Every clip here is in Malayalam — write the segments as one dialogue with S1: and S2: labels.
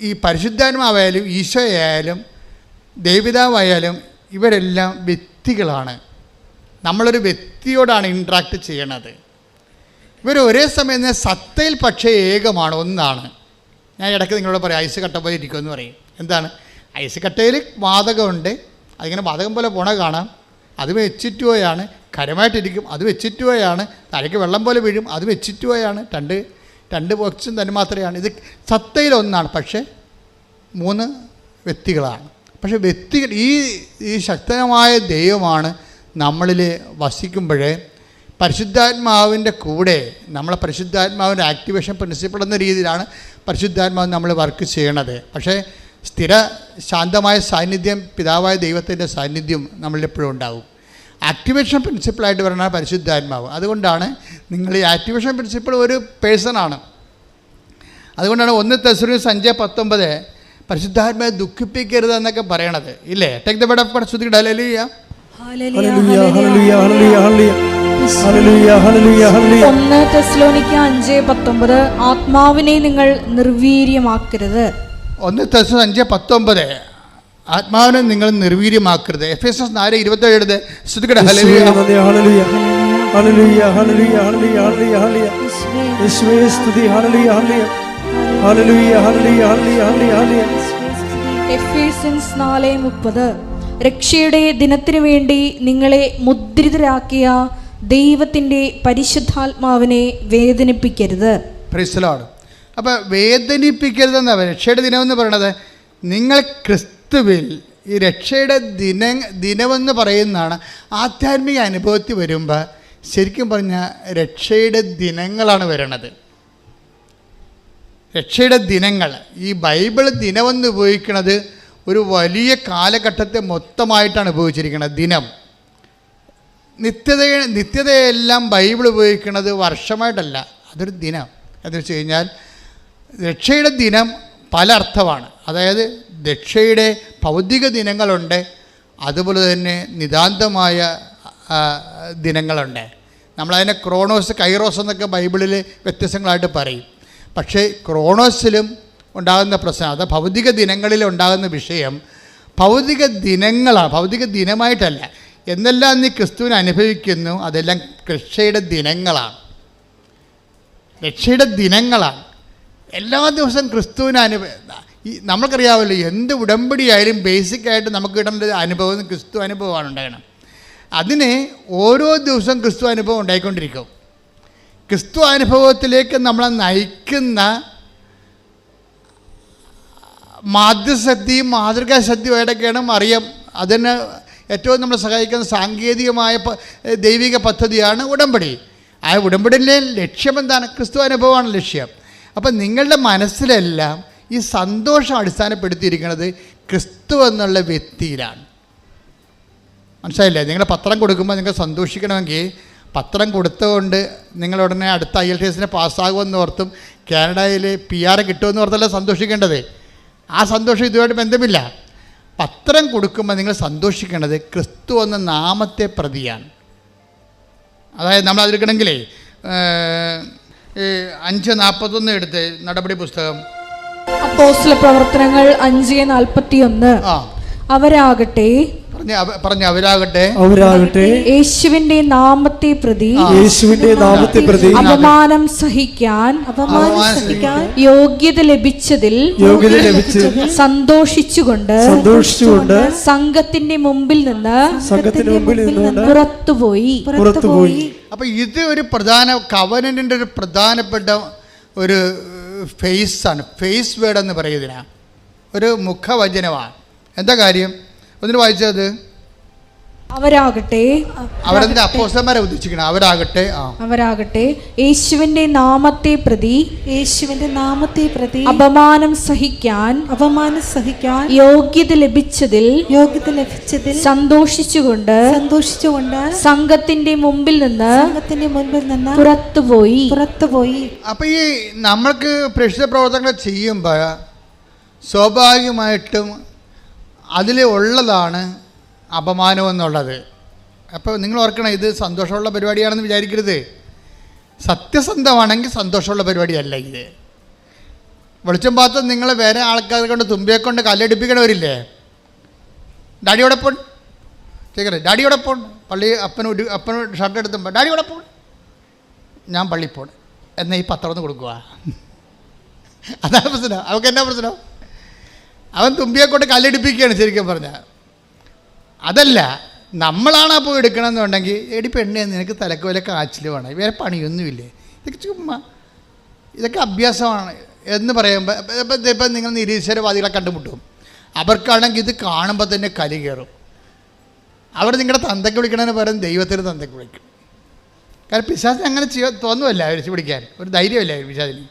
S1: ഈ പരിശുദ്ധാത്മാവായാലും ഈശോയായാലും ദേവിതാവായാലും ഇവരെല്ലാം വ്യക്തികളാണ്. നമ്മളൊരു വ്യക്തിയോടാണ് ഇൻട്രാക്ട് ചെയ്യണത്. ഇവർ ഒരേ സമയം തന്നെ സത്തയിൽ പക്ഷേ ഏകമാണ് ഒന്നാണ്. ഞാൻ ഇടയ്ക്ക് നിങ്ങളോട് പറയാം ഐസ് കട്ട പോലെ ഇരിക്കുമെന്ന് പറയും. എന്താണ്? ഐസ് കട്ടയിൽ വാതകമുണ്ട്. അതിങ്ങനെ വാതകം പോലെ പോണ കാണാം. അത് വെച്ചിട്ടുപോയാണ് കരമായിട്ടിരിക്കും. അത് വെച്ചിട്ടുപോയാണ് തലയ്ക്ക് വെള്ളം പോലെ വീഴും. അത് വെച്ചിട്ടുപോയാണ് രണ്ട് രണ്ട് ബോക്സും തന്നെ മാത്രമാണ് ഇത് സത്തയിലൊന്നാണ് പക്ഷേ മൂന്ന് വ്യക്തികളാണ്. പക്ഷേ വ്യക്തികൾ ഈ ഈ ശക്തമായ ദൈവമാണ് നമ്മളിൽ വസിക്കുമ്പോഴേ പരിശുദ്ധാത്മാവിന്റെ കൂടെ നമ്മളെ പരിശുദ്ധാത്മാവിന്റെ ആക്ടിവേഷൻ പ്രിൻസിപ്പിൾ എന്ന രീതിയിലാണ് പരിശുദ്ധാത്മാവ് നമ്മൾ വർക്ക് ചെയ്യണത്. പക്ഷേ സ്ഥിര ശാന്തമായ സാന്നിധ്യം പിതാവായ ദൈവത്തിന്റെ സാന്നിധ്യം നമ്മളിലെപ്പോഴും ഉണ്ടാവും. ആക്ടിവേഷൻ പ്രിൻസിപ്പിളായിട്ട് പറഞ്ഞാൽ പരിശുദ്ധാത്മാവ്. അതുകൊണ്ടാണ് നിങ്ങൾ ഈ ആക്ടിവേഷൻ പ്രിൻസിപ്പിൾ ഒരു പേഴ്സണാണ് അതുകൊണ്ടാണ് ഒന്ന് തെസറിന് സഞ്ജയ് പത്തൊമ്പത് പരിശുദ്ധാത്മാവെ ദുഃഖിപ്പിക്കരുത് എന്നൊക്കെ പറയണത്. ഇല്ലേ? ടേക്ക് ദ ബെഡ് ഓഫ് പരിശുദ്ധി ഡലലിയ
S2: ഹല്ലേലൂയ hallelujah hallelujah hallelujah hallelujah hallelujah ഹല്ലേലൂയ
S3: ഒന്ന് തെസ്ലോനിക്ക അഞ്ച് പത്തൊമ്പത് ആത്മാവിനെ നിങ്ങൾ നിർവീര്യമാക്കരുത്.
S1: ഒന്ന് തെസ് അഞ്ച് പത്തൊമ്പത് ആത്മാവിനെ നിങ്ങൾ നിർവീര്യമാക്കരുത്. എഫ് എസ് എസ് നാല് ഇരുപത്തേഴ് എടുത്ത് ശ്രുതിക്കട്ടെ ഹല്ലേലൂയ.
S2: Hallelujah hallelujah hallelujah hallelujah hallelujah ഹല്ലേലൂയ സ്തുതി ഹല്ലേലൂയ hallelujah. Hallelujah hallelujah hallelujah hallelujah ഹല്ലേലൂയ.
S3: എഫേസൻസ് നാല് മുപ്പത്. രക്ഷയുടെ ദിനത്തിനു വേണ്ടി നിങ്ങളെ മുദ്രിതരാക്കിയ ദൈവത്തിന്റെ പരിശുദ്ധാത്മാവിനെ വേദനിപ്പിക്കരുത്.
S1: അപ്പൊ അപ്പോൾ വേദനിപ്പിക്കരുതെന്ന രക്ഷയുടെ എന്ന് പറയണത് നിങ്ങൾ ക്രിസ്തുവിൽ ഈ രക്ഷയുടെ ദിന ദിനമെന്ന് പറയുന്നതാണ് ആധ്യാത്മിക അനുഭവത്തിൽ വരുമ്പോൾ ശരിക്കും പറഞ്ഞാൽ രക്ഷയുടെ ദിനങ്ങളാണ് വരണത്. രക്ഷയുടെ ദിനങ്ങൾ. ഈ ബൈബിൾ ദിനമെന്ന് ഉപയോഗിക്കുന്നത് ഒരു വലിയ കാലഘട്ടത്തെ മൊത്തമായിട്ടാണ് ഉപയോഗിച്ചിരിക്കുന്നത് ദിനം. നിത്യത നിത്യതയെല്ലാം ബൈബിൾ ഉപയോഗിക്കുന്നത് വർഷമായിട്ടല്ല അതൊരു ദിനം. എന്ന് വെച്ച് കഴിഞ്ഞാൽ രക്ഷയുടെ ദിനം പല അർത്ഥമാണ്. അതായത് രക്ഷയുടെ ഭൗതിക ദിനങ്ങളുണ്ട്. അതുപോലെ തന്നെ നിതാന്തമായ ദിനങ്ങളുണ്ട്. നമ്മളതിനെ ക്രോണോസ് കൈറോസ് എന്നൊക്കെ ബൈബിളിൽ വ്യത്യസ്തങ്ങളായിട്ട് പറയും. പക്ഷേ ക്രോണോസിലും ഉണ്ടാകുന്ന പ്രശ്നം അത് ഭൗതിക ദിനങ്ങളിൽ ഉണ്ടാകുന്ന വിഷയം ഭൗതിക ദിനങ്ങളാണ് ഭൗതിക ദിനമായിട്ടല്ല. എന്നെല്ലാം നീ ക്രിസ്തുവിനെ അനുഭവിക്കുന്നു അതെല്ലാം രക്ഷയുടെ ദിനങ്ങളാണ് രക്ഷയുടെ ദിനങ്ങളാണ് എല്ലാ ദിവസവും ക്രിസ്തുവിനെ അനുഭവ ഈ നമുക്കറിയാമല്ലോ എന്ത് ഉടമ്പടിയായാലും ബേസിക്കായിട്ട് നമുക്ക് കിട്ടേണ്ട അനുഭവം ക്രിസ്തു അനുഭവമാണ് ഉണ്ടാകണം. അതിന് ഓരോ ദിവസവും ക്രിസ്തു അനുഭവം ഉണ്ടായിക്കൊണ്ടിരിക്കും. ക്രിസ്തു അനുഭവത്തിലേക്ക് നമ്മളെ നയിക്കുന്ന മാതൃസത്യയും മാതൃകാ ഏതൊക്കെയാണ് അറിയാം അതിന് ഏറ്റവും നമ്മളെ സഹായിക്കുന്ന സാങ്കേതികമായ ദൈവിക പദ്ധതിയാണ് ഉടമ്പടി. ആ ഉടമ്പടിയിലെ ലക്ഷ്യം എന്താണ്? ക്രിസ്തു അനുഭവമാണ് ലക്ഷ്യം. അപ്പം നിങ്ങളുടെ മനസ്സിലെല്ലാം ഈ സന്തോഷം അടിസ്ഥാനപ്പെടുത്തിയിരിക്കുന്നത് ക്രിസ്തു എന്നുള്ള വ്യക്തിയിലാണ്. മനസ്സിലായില്ലേ? നിങ്ങൾ പത്രം കൊടുക്കുമ്പോൾ നിങ്ങൾ സന്തോഷിക്കണമെങ്കിൽ പത്രം കൊടുത്തുകൊണ്ട് നിങ്ങൾ ഉടനെ അടുത്ത ഐ എൽ ടി എസിനെ പാസ്സാകുമെന്ന് ഓർത്തും കാനഡയിൽ പി ആർ കിട്ടുമെന്ന് ഓർത്തല്ല സന്തോഷിക്കേണ്ടത്? ആ സന്തോഷം ഇതുമായിട്ട് ബന്ധമില്ല. പത്രം കൊടുക്കുമ്പോൾ നിങ്ങൾ സന്തോഷിക്കേണ്ടത് ക്രിസ്തു എന്ന നാമത്തെ പ്രതിയാണ്. അതായത് നമ്മൾ ഈ അഞ്ച് നാൽപ്പത്തൊന്ന് എടുത്ത് നടപടി പുസ്തകം
S3: അപ്പോസ്തല പ്രവർത്തനങ്ങൾ അഞ്ച് നാൽപ്പത്തി ഒന്ന് അവരാകട്ടെ.
S1: പറഞ്ഞ അവ- അവരാകട്ടെ.
S2: അവരാകട്ടെ.
S3: യേശുവിന്റെ നാമത്തെ പ്രതി
S2: യേശുവിന്റെ നാമത്തെ പ്രതി.
S3: അപമാനം സഹിക്കാൻ
S1: അപമാനം സഹിക്കാൻ
S3: യോഗ്യത ലഭിച്ചതിൽ
S2: യോഗ്യത ലഭിച്ച
S3: സന്തോഷിച്ചുകൊണ്ട്
S2: സന്തോഷിച്ചുകൊണ്ട്
S3: സംഘത്തിന്റെ മുമ്പിൽ നിന്ന്
S2: സംഘത്തിന്റെ മുമ്പിൽ നിന്ന്
S3: പുറത്തുപോയി.
S2: പുറത്തുപോയി.
S1: അപ്പൊ ഇത് ഒരു പ്രധാന കവനന്റെ ഒരു പ്രധാനപ്പെട്ട ഒരു ഫേസാണ് ഫേസ് വേർഡ് എന്ന് പറയുന്നതിനാണ് ഒരു മുഖവചനമാണ്. എന്താ കാര്യം? ഒന്നിന് വായിച്ചത്.
S3: അവരാകട്ടെ.
S1: അവരെന്താ അപ്പോസ്റ്റന്മാരെ ഉദ്ദേശിക്കണം? അവരാകട്ടെ
S3: അവരാകട്ടെ. യേശുവിന്റെ നാമത്തെ പ്രതി.
S4: യേശുവിന്റെ നാമത്തെ പ്രതി.
S3: അപമാനം സഹിക്കാൻ.
S4: അപമാനം സഹിക്കാൻ.
S3: യോഗ്യത ലഭിച്ചതിൽ
S4: യോഗ്യത ലഭിച്ചതിൽ
S3: സന്തോഷിച്ചുകൊണ്ട്
S4: സന്തോഷിച്ചുകൊണ്ട്
S3: സംഘത്തിന്റെ മുമ്പിൽ നിന്ന്
S4: സംഘത്തിന്റെ മുൻപിൽ നിന്ന്
S3: പുറത്തുപോയി.
S4: പുറത്തുപോയി.
S1: അപ്പൊ ഈ നമ്മൾക്ക് പ്രക്ഷിത പ്രവർത്തനങ്ങൾ ചെയ്യുമ്പോൾ സ്വാഭാവികമായിട്ടും അതിൽ ഉള്ളതാണ് അപമാനം എന്നുള്ളത്. അപ്പോൾ നിങ്ങൾ ഓർക്കണം ഇത് സന്തോഷമുള്ള പരിപാടിയാണെന്ന് വിചാരിക്കരുത്. സത്യസന്ധമാണെങ്കിൽ സന്തോഷമുള്ള പരിപാടിയല്ല ഇത്. വെളിച്ചം പാത്ത നിങ്ങൾ വേറെ ആൾക്കാരെ കൊണ്ട് തുമ്പിയെ കൊണ്ട് കല്ലടിപ്പിക്കണവരില്ലേ? ഡാഡിയോടെ പോൺ. ചേക്കറെ ഡാഡിയോടെ പോൺ. പള്ളി അപ്പന് ഒരു അപ്പന് ഷർട്ട് എടുത്തുമ്പോൾ ഡാഡിയോടെ പോൺ. ഞാൻ പള്ളി പോൺ. എന്നാൽ ഈ പത്രം ഒന്ന് കൊടുക്കുക അതാണ് പ്രശ്നം. അവൾക്ക് എന്നാ പ്രശ്നം? അവൻ തുമ്പിയെ കൊണ്ട് കല്ലടിപ്പിക്കുകയാണ് ശരിക്കും പറഞ്ഞാൽ അതല്ല നമ്മളാണ് അപ്പോൾ എടുക്കണമെന്നുണ്ടെങ്കിൽ എടി പെണ്ണേ നിനക്ക് തലക്ക് വല്ല കാച്ചിൽ വേണം. വേറെ പണിയൊന്നുമില്ലേ? ഇതൊക്കെ ചുമ്മാ ഇതൊക്കെ അഭ്യാസമാണ് എന്ന് പറയുമ്പോൾ ഇപ്പം നിങ്ങൾ നിരീശ്വരവാദികളെ കണ്ടുമുട്ടും. അവർക്കാണെങ്കിൽ ഇത് കാണുമ്പോൾ തന്നെ കലി കയറും അവർ നിങ്ങളുടെ തന്തയ്ക്ക് വിളിക്കണതിന് പകരം ദൈവത്തിന് തന്തയ്ക്ക് വിളിക്കും. കാരണം പിശാചിന് അങ്ങനെ ചെയ്യാൻ തോന്നുമല്ല അഴിച്ചു പിടിക്കാൻ. ഒരു ധൈര്യമല്ല പിശാസിന്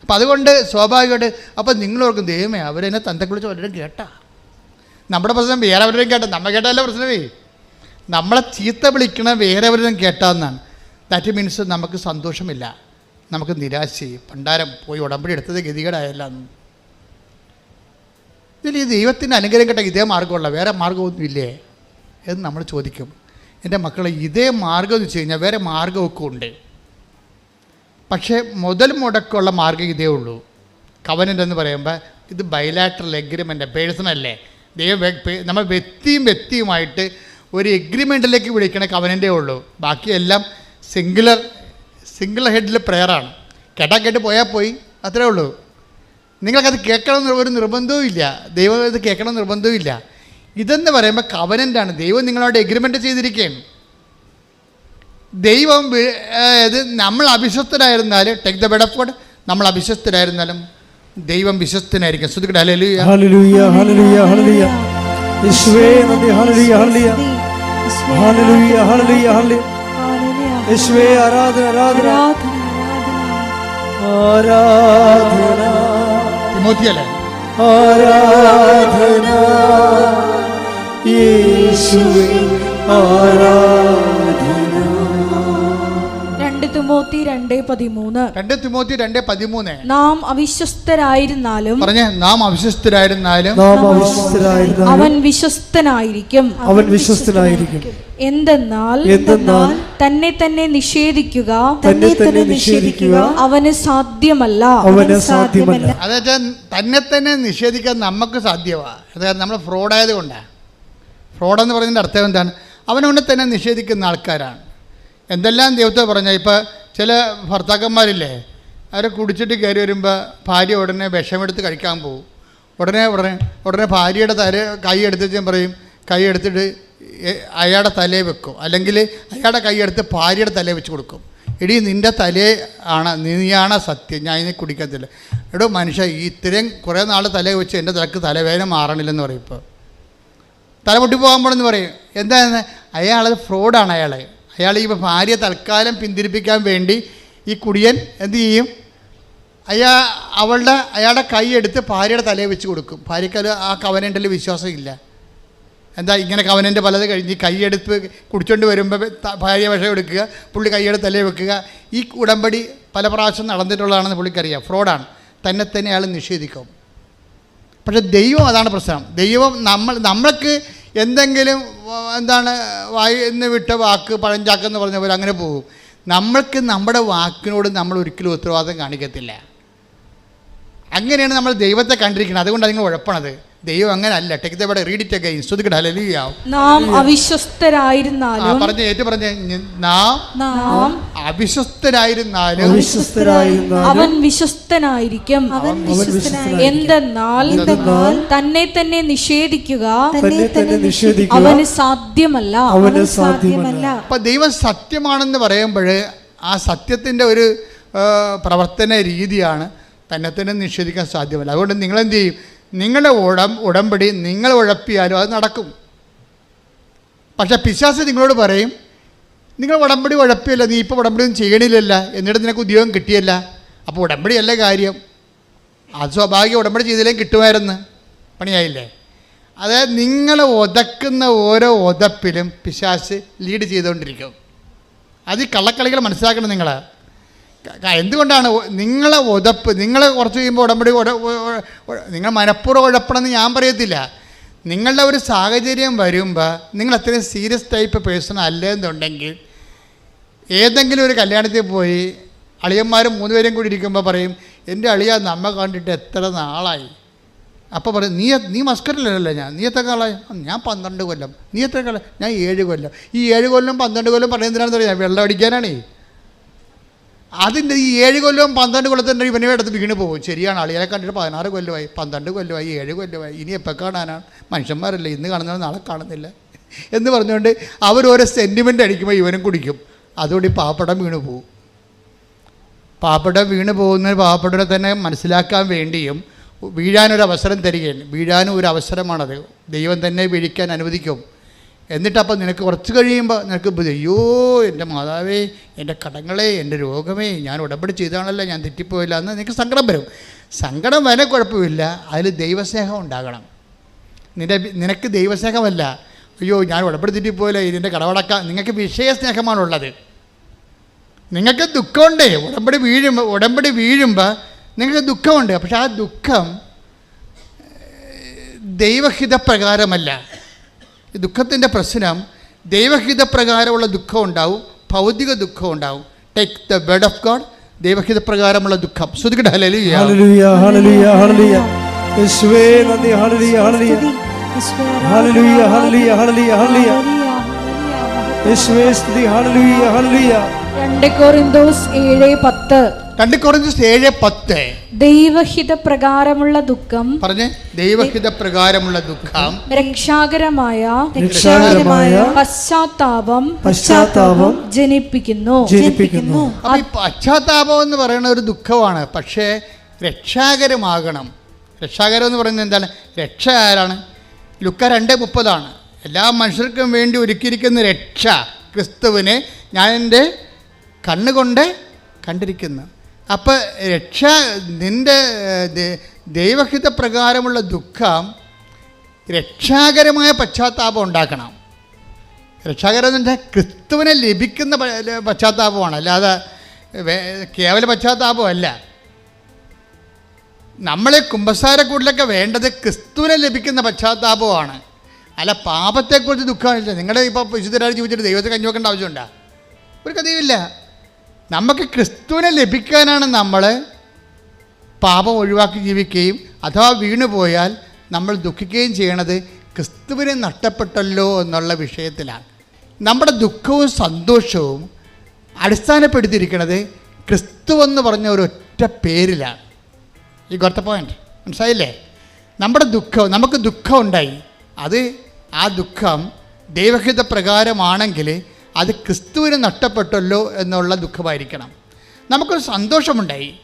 S1: അപ്പം അതുകൊണ്ട് സ്വാഭാവികമായിട്ട് അപ്പം നിങ്ങളോർക്കും ദൈവമേ അവരെന്നെ തന്തയ്ക്ക് വിളിച്ച് വല്ലതും കേട്ടാ. നമ്മുടെ പ്രശ്നം വേറെ അവരും കേട്ട. നമ്മൾ കേട്ടല്ല പ്രശ്നമേ നമ്മളെ ചീത്ത വിളിക്കണ വേറെ അവരും കേട്ടാന്നാണ്. ദാറ്റ് മീൻസ് നമുക്ക് സന്തോഷമില്ല. നമുക്ക് നിരാശയും പണ്ടാരം പോയി ഉടമ്പടി എടുത്തത് ഗതികേടായല്ല ഇതിൽ ഈ ദൈവത്തിന്റെ അനുഗ്രഹം കേട്ട ഇതേ മാർഗമുള്ള വേറെ മാർഗമൊന്നുമില്ലേ എന്ന് നമ്മൾ ചോദിക്കും. എന്റെ മക്കളെ ഇതേ മാർഗം എന്ന് വെച്ച് കഴിഞ്ഞാൽ വേറെ മാർഗമൊക്കെ ഉണ്ട്. പക്ഷേ മുതൽ മുടക്കുള്ള മാർഗം ഇതേ ഉള്ളൂ. കവനന്റ് എന്ന് പറയുമ്പോൾ ഇത് ബൈലാറ്ററൽ എഗ്രിമെന്റ് പേഴ്സണല്ലേ ദൈവം നമ്മൾ വ്യക്തിയും വ്യക്തിയുമായിട്ട് ഒരു എഗ്രിമെന്റിലേക്ക് വിളിക്കണ കവനന്റെ ഉള്ളൂ. ബാക്കിയെല്ലാം സിംഗുലർ സിംഗിളർ ഹെഡിൽ പ്രെയറാണ് കേട്ടാ കേട്ട് പോയാൽ പോയി. അത്രേ ഉള്ളൂ. നിങ്ങൾക്കത് കേൾക്കണം ഒരു നിർബന്ധവും ഇല്ല. ദൈവം ഇത് കേൾക്കണം നിർബന്ധവും ഇല്ല. ഇതെന്ന് പറയുമ്പോൾ കവനന്റാണ്. ദൈവം നിങ്ങളോട് എഗ്രിമെന്റ് ചെയ്തിരിക്കുകയാണ്. ദൈവം അതായത് നമ്മൾ അവിശ്വസ്തരായിരുന്നാലും take the bed of God നമ്മൾ അവിശ്വസ്തരായിരുന്നാലും ദൈവം വിശ്വസ്തനായിരിക്കും. ശ്രുതിക്കട്ടെ ഹല്ലേലൂയ.
S2: Hallelujah hallelujah hallelujah. യേശുവേ നന്ദി. ഹല്ലേലൂയ ഹല്ലേലൂയ. Hallelujah hallelujah hallelujah. യേശുവേ ആരാധന ആരാധന. ആരാധന.
S1: തിമോത്തിയല്ലേ?
S2: ആരാധന. യേശുവേ ആരാധന.
S3: തിമോത്തി രണ്ട് പതിമൂന്ന്.
S1: രണ്ട് തിമോത്തി രണ്ട് പതിമൂന്ന്.
S3: നാം അവിശ്വസ്തരായിരുന്നാലും
S1: പറഞ്ഞേ നാം അവിശ്വസ്തരായിരുന്നാലും
S2: നാം അവിശ്വസ്തരായിരുന്നാലും
S3: അവൻ വിശ്വസ്തനായിരിക്കും.
S2: അവൻ വിശ്വസ്തനായിരിക്കും.
S3: എന്തെന്നാൽ
S2: എന്തെന്നാൽ
S3: തന്നെ തന്നെ നിഷേധിക്കുക.
S2: തന്നെ തന്നെ നിഷേധിക്കുക
S3: അവന് സാധ്യമല്ല.
S2: അവന് സാധ്യമല്ല.
S1: അതായത് തന്നെ തന്നെ നിഷേധിക്കാൻ നമുക്ക് സാധ്യമാണ് അതായത് നമ്മൾ ഫ്രോഡായത് കൊണ്ടാണ് ഫ്രോഡെന്ന് പറയുന്നതിന്റെ അർത്ഥം എന്താണ്? അവനവനെ തന്നെ നിഷേധിക്കുന്ന ആൾക്കാരാണ്. എന്തെല്ലാം ദൈവത്തെ പറഞ്ഞാൽ ഇപ്പോൾ ചില ഭർത്താക്കന്മാരില്ലേ അവരെ കുടിച്ചിട്ട് കയറി വരുമ്പോൾ ഭാര്യ ഉടനെ വിഷമെടുത്ത് കഴിക്കാൻ പോകും ഉടനെ ഉടനെ ഉടനെ ഭാര്യയുടെ തല കൈ എടുത്തിട്ട് ഞാൻ പറയും കൈ എടുത്തിട്ട് അയാളുടെ തലയെ വെക്കും. അല്ലെങ്കിൽ അയാളുടെ കൈ എടുത്ത് ഭാര്യയുടെ തലേ വെച്ച് കൊടുക്കും. എടി നിന്റെ തലേ ആണ് നീയാണ് സത്യം ഞാൻ ഇനി കുടിക്കത്തില്ല എടോ മനുഷ്യ ഇത്രയും കുറേ നാൾ തലേ വെച്ച് എന്റെ തലക്ക് തലവേദന മാറണില്ലെന്ന് പറയും ഇപ്പോൾ തല പൊട്ടിപ്പോകാൻ പോണെന്ന് പറയും. എന്താണെന്ന് അയാളത് ഫ്രോഡാണ് അയാൾ അയാൾ ഈ ഭാര്യ തൽക്കാലം പിന്തിരിപ്പിക്കാൻ വേണ്ടി ഈ കുടിയൻ എന്ത് ചെയ്യും? അയാ അവളുടെ അയാളുടെ കൈ എടുത്ത് ഭാര്യയുടെ തലയിൽ വെച്ച് കൊടുക്കും. ഭാര്യയ്ക്ക് അത് ആ കവനന്റിൽ വിശ്വാസമില്ല. എന്താ ഇങ്ങനെ കവനന്റെ പലത് കഴിഞ്ഞ് കൈയെടുത്ത് കുടിച്ചോണ്ട് വരുമ്പോൾ ഭാര്യ വിഷം എടുക്കുക പുള്ളി കൈയെടുത്ത് തലയിൽ വെക്കുക. ഈ ഉടമ്പടി പല പ്രാവശ്യം നടന്നിട്ടുള്ളതാണെന്ന് പുള്ളിക്കറിയാം. ഫ്രോഡാണ്. തന്നെ തന്നെ അയാൾ നിഷേധിക്കും. പക്ഷെ ദൈവം അതാണ് പ്രശ്നം. ദൈവം നമ്മൾ നമ്മൾക്ക് എന്തെങ്കിലും എന്താണ് വായി എന്ന് വിട്ട വാക്ക് പഴഞ്ചാക്കെന്ന് പറഞ്ഞ പോലെ അങ്ങനെ പോകും. നമ്മൾക്ക് നമ്മുടെ വാക്കിനോട് നമ്മൾ ഒരിക്കലും ഉത്തരവാദിത്തം കാണിക്കത്തില്ല. അങ്ങനെയാണ് നമ്മൾ ദൈവത്തെ കണ്ടിരിക്കുന്നത്. അതുകൊണ്ട് നിങ്ങൾ ഉഴപ്പണത്. ദൈവം അങ്ങനെ അല്ല റീഡ് ഇറ്റ് അഗൈൻ ശ്രുതിക്കട്ടെ ഹല്ലേലൂയ
S3: നാം
S1: ആ
S3: അവിശ്വസ്തരായിരുന്നാലും
S1: പറഞ്ഞ ഏറ്റു പറഞ്ഞു നാം
S3: നാം
S1: അവിശ്വസ്തരായിരുന്നാലും
S2: അവിശ്വസ്തരായിരുന്നാലും
S3: അവൻ വിശ്വസ്തനായിരിക്കും.
S4: അവൻ വിശ്വസ്തനായി
S3: എന്തെന്നാൽ തന്നെ തന്നെ നിഷേധിക്കുക.
S2: തന്നെ തന്നെ നിഷേധിക്കുക.
S3: അവന് സാധ്യമല്ല.
S2: അവന് സാധ്യമല്ല.
S1: അപ്പൊ ദൈവം സത്യമാണെന്ന് പറയുമ്പോൾ ആ സത്യത്തിന്റെ ഒരു പ്രവർത്തന രീതിയാണ് തന്നെ തന്നെ നിഷേധിക്കാൻ സാധ്യമല്ല. അതുകൊണ്ട് നിങ്ങൾ നിങ്ങളെന്ത് ചെയ്യും? നിങ്ങളുടെ ഉടം ഉടമ്പടി നിങ്ങൾ ഉഴപ്പിയാലും അത് നടക്കും. പക്ഷെ പിശാസ് നിങ്ങളോട് പറയും നിങ്ങൾ ഉടമ്പടി ഉഴപ്പിയല്ല നീ ഇപ്പോൾ ഉടമ്പടി ഒന്നും ചെയ്യണില്ലല്ല എന്നിട്ട് നിനക്ക് ഉദ്യോഗം കിട്ടിയല്ല. അപ്പോൾ ഉടമ്പടിയല്ല കാര്യം. അത് സ്വാഭാവിക ഉടമ്പടി ചെയ്തില്ലെങ്കിൽ കിട്ടുമായിരുന്നു. പണിയായില്ലേ? അതായത് നിങ്ങൾ ഒതക്കുന്ന ഓരോ ഒതപ്പിലും പിശാസ് ലീഡ് ചെയ്തുകൊണ്ടിരിക്കും. അത് ഈ കള്ളക്കളികൾ മനസ്സിലാക്കണം നിങ്ങൾ എന്തുകൊണ്ടാണ് നിങ്ങളെ ഉതപ്പ് നിങ്ങൾ കുറച്ച് കഴിയുമ്പോൾ ഉടമ്പടി നിങ്ങൾ മനഃപൂർവം ഉഴപ്പണമെന്ന് ഞാൻ പറയത്തില്ല. നിങ്ങളുടെ ഒരു സാഹചര്യം വരുമ്പോൾ നിങ്ങൾ അത്രയും സീരിയസ് ടൈപ്പ് പേഴ്സൺ അല്ലെന്നുണ്ടെങ്കിൽ ഏതെങ്കിലും ഒരു കല്യാണത്തിൽ പോയി അളിയന്മാരും മൂന്ന് പേരും കൂടി ഇരിക്കുമ്പോൾ പറയും എന്റെ അളിയ നമ്മ കണ്ടിട്ട് എത്ര നാളായി? അപ്പോൾ പറയും നീ നീ മസ്കറിലല്ലേ ഞാൻ? നീ എത്ര കാലമായി ഞാൻ പന്ത്രണ്ട് കൊല്ലം. നീ എത്ര കാലം ഞാൻ ഏഴ് കൊല്ലം. ഈ ഏഴ് കൊല്ലം പന്ത്രണ്ട് കൊല്ലം പറയുന്നതിനാണെന്ന് പറയാം വെള്ളം അടിക്കാനാണേ. അതിന്റെ ഈ ഏഴ് കൊല്ലവും പന്ത്രണ്ട് കൊല്ലത്തിന്റെ ഇവനെ എടുത്ത് വീണ് പോകും. ശരിയാണ് അളിയെ കണ്ടിട്ട് പതിനാറ് കൊല്ലമായി പന്ത്രണ്ട് കൊല്ലമായി ഏഴ് കൊല്ലമായി. ഇനി എപ്പോൾ കാണാനാണ്? മനുഷ്യന്മാരല്ല ഇന്ന് കാണുന്നത് നാളെ കാണുന്നില്ല. എന്ന് പറഞ്ഞുകൊണ്ട് അവരോരോ സെന്റിമെന്റ് അടിക്കുമ്പോൾ ഇവനും കുടിക്കും. അതുകൊണ്ട് ഈ പാപ്പടം വീണ് പോകും പാപ്പടം വീണ് പോകുന്ന പാപ്പടനെ തന്നെ മനസ്സിലാക്കാൻ വേണ്ടിയും വീഴാനൊരു അവസരം തരികയാണ്. വീഴാനും ഒരു അവസരമാണത്. ദൈവം തന്നെ വീഴിക്കാൻ അനുവദിക്കും. എന്നിട്ടപ്പോൾ നിനക്ക് കുറച്ച് കഴിയുമ്പോൾ നിനക്ക് അയ്യോ എന്റെ മാതാവേ എന്റെ കടങ്ങളെ എന്റെ രോഗമേ ഞാൻ ഉടമ്പടി ചെയ്താണല്ലോ ഞാൻ തെറ്റിപ്പോയില്ല എന്ന് നിനക്ക് സങ്കടം വരും. സങ്കടം വരെ കുഴപ്പമില്ല അതിൽ ദൈവസ്നേഹം ഉണ്ടാകണം. നിന്റെ നിനക്ക് ദൈവസ്നേഹമല്ല. അയ്യോ ഞാൻ ഉടമ്പടി തെറ്റിപ്പോയില്ല ഇതിന്റെ കടവടക്ക നിങ്ങൾക്ക് വിഷയസ്നേഹമാണുള്ളത്. നിങ്ങൾക്ക് ദുഃഖമുണ്ടേ. ഉടമ്പടി വീഴുമ്പോൾ ഉടമ്പടി വീഴുമ്പോൾ നിങ്ങൾക്ക് ദുഃഖമുണ്ട്. പക്ഷെ ആ ദുഃഖം ദൈവഹിതപ്രകാരമല്ല. ദുഃഖത്തിന്റെ പ്രശ്നം ദൈവഹിതപ്രകാരമുള്ള ദുഃഖം ഉണ്ടാവും ഭൗതിക ദുഃഖം ഉണ്ടാവും. Take the word of God ദുഃഖം.
S2: യേശുവേ നന്ദി.
S4: യേശുവേ
S2: സ്തുതി. ഹല്ലേലൂയ
S3: രണ്ട് കോറിന്തോസ് ഏഴ് പത്ത്.
S1: രണ്ട് കുറഞ്ഞ് ഏഴ് പത്ത്.
S3: ദൈവഹിത പ്രകാരമുള്ള ദുഃഖം
S1: പറഞ്ഞ് ദൈവഹിതപ്രകാരമുള്ള ദുഃഖം
S3: രക്ഷാകരമായ
S2: രക്ഷാകരമായ
S3: പശ്ചാത്താപം
S2: പശ്ചാത്താപം
S3: ജനിപ്പിക്കുന്നു.
S2: ജനിപ്പിക്കുന്നു.
S1: ഈ പശ്ചാത്താപം എന്ന് പറയുന്ന ഒരു ദുഃഖമാണ്. പക്ഷേ രക്ഷാകരമാകണം. രക്ഷാകരം എന്ന് പറയുന്നത് എന്താണ്? രക്ഷ ആരാണ്? ലുക്ക രണ്ട് മുപ്പതാണ്. എല്ലാ മനുഷ്യർക്കും വേണ്ടി ഒരുക്കിയിരിക്കുന്ന രക്ഷ ക്രിസ്തുവിനെ ഞാൻ എന്റെ കണ്ണുകൊണ്ട് കണ്ടിരിക്കുന്നു. അപ്പോൾ രക്ഷ നിന്റെ ദൈവഹിതപ്രകാരമുള്ള ദൈവഹിത പ്രകാരമുള്ള ദുഃഖം രക്ഷാകരമായ പശ്ചാത്താപം ഉണ്ടാക്കണം. രക്ഷാകരം എന്ന് വെച്ചാൽ ക്രിസ്തുവിനെ ലഭിക്കുന്ന പശ്ചാത്താപമാണ്. അല്ലാതെ കേവല പശ്ചാത്താപമല്ല. നമ്മളെ കുമ്പസാരക്കൂടിലൊക്കെ വേണ്ടത് ക്രിസ്തുവിനെ ലഭിക്കുന്ന പശ്ചാത്താപമാണ്. അല്ല പാപത്തെക്കുറിച്ച് ദുഃഖമാണ് നിങ്ങളുടെ ഇപ്പോൾ വിശുദ്ധരായി ജീവിച്ചിട്ട് ദൈവത്തെ കഞ്ഞി വെക്കേണ്ട ആവശ്യമുണ്ടോ? ഒരു കഥയുമില്ല. നമുക്ക് ക്രിസ്തുവിനെ ലഭിക്കാനാണ് നമ്മൾ പാപം ഒഴിവാക്കി ജീവിക്കുകയും അഥവാ വീണുപോയാൽ നമ്മൾ ദുഃഖിക്കുകയും ചെയ്യണത് ക്രിസ്തുവിനെ നഷ്ടപ്പെട്ടല്ലോ എന്നുള്ള വിഷയത്തിലാണ്. നമ്മുടെ ദുഃഖവും സന്തോഷവും അടിസ്ഥാനപ്പെടുത്തിയിരിക്കുന്നത് ക്രിസ്തു എന്ന് പറഞ്ഞ ഒരു ഒറ്റ പേരിലാണ്. ഈ കുറച്ച പോയിന്റ് മനസ്സിലായില്ലേ? നമ്മുടെ ദുഃഖം നമുക്ക് ദുഃഖം ഉണ്ടായി. അത് ആ ദുഃഖം ദൈവഹിത പ്രകാരമാണെങ്കിൽ അത് ക്രിസ്തുവിന് നഷ്ടപ്പെട്ടല്ലോ എന്നുള്ള ദുഃഖമായിരിക്കണം. നമുക്കൊരു സന്തോഷമുണ്ടായി.